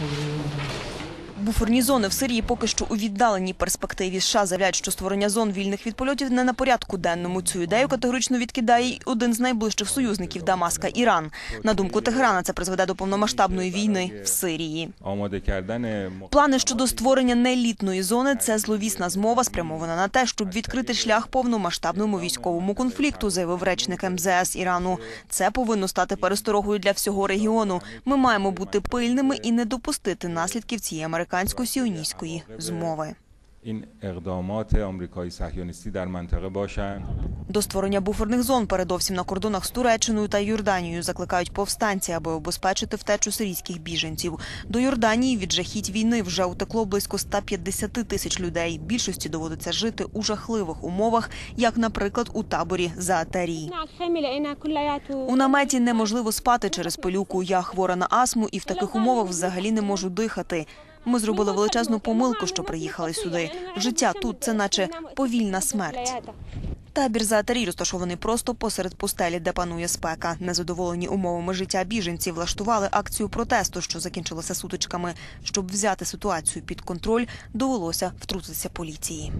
음. Буферні зони в Сирії поки що у віддаленій перспективі США заявляють, що створення зон вільних від польотів не на порядку денному. Цю ідею категорично відкидає й один з найближчих союзників Дамаска Іран. На думку Теграна, це призведе до повномасштабної війни в Сирії. плани щодо створення нелітної зони це зловісна змова, спрямована на те, щоб відкрити шлях повномасштабному військовому конфлікту, заявив речник МЗС Ірану. Це повинно стати пересторогою для всього регіону. Ми маємо бути пильними і не допустити наслідків цієї американської американсько-сіоніської змови. До створення буферних зон, передовсім на кордонах з Туреччиною та Йорданією, закликають повстанці, аби обезпечити втечу сирійських біженців. До Йорданії від жахіть війни вже утекло близько 150 тисяч людей. Більшості доводиться жити у жахливих умовах, як, наприклад, у таборі Заатарі. У наметі неможливо спати через пилюку. Я хвора на астму і в таких умовах взагалі не можу дихати. Ми зробили величезну помилку, що приїхали сюди. Життя тут це наче повільна смерть. Табір за Атарі розташований просто посеред пустелі, де панує спека. Незадоволені умовами життя біженці влаштували акцію протесту, що закінчилася сутичками. Щоб взяти ситуацію під контроль, довелося втрутитися поліції.